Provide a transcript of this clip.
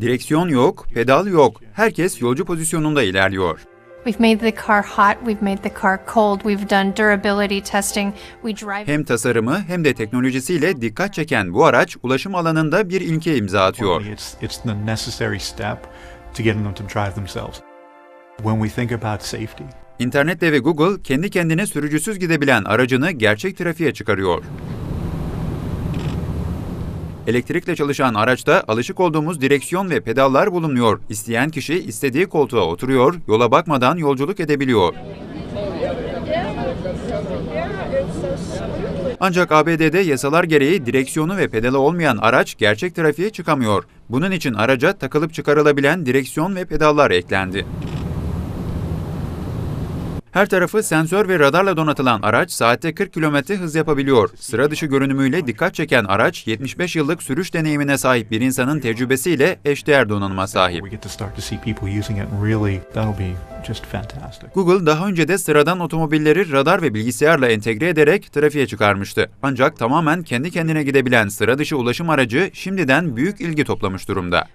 Direksiyon yok, pedal yok. Herkes yolcu pozisyonunda ilerliyor. We've made the car hot, we've made the car cold, we've done durability testing. We drive Hem tasarımı hem de teknolojisiyle dikkat çeken bu araç ulaşım alanında bir ilke imza atıyor. It's, it's the necessary step to getting them to drive themselves. When we think about safety, İnternet devi Google kendi kendine sürücüsüz gidebilen aracını gerçek trafiğe çıkarıyor. Elektrikle çalışan araçta alışık olduğumuz direksiyon ve pedallar bulunuyor. İsteyen kişi istediği koltuğa oturuyor, yola bakmadan yolculuk edebiliyor. Ancak ABD'de yasalar gereği direksiyonu ve pedalı olmayan araç gerçek trafiğe çıkamıyor. Bunun için araca takılıp çıkarılabilen direksiyon ve pedallar eklendi. Her tarafı sensör ve radarla donatılan araç saatte 40 km hız yapabiliyor. Sıra dışı görünümüyle dikkat çeken araç 75 yıllık sürüş deneyimine sahip bir insanın tecrübesiyle eşdeğer donanıma sahip. Google daha önce de sıradan otomobilleri radar ve bilgisayarla entegre ederek trafiğe çıkarmıştı. Ancak tamamen kendi kendine gidebilen sıra dışı ulaşım aracı şimdiden büyük ilgi toplamış durumda.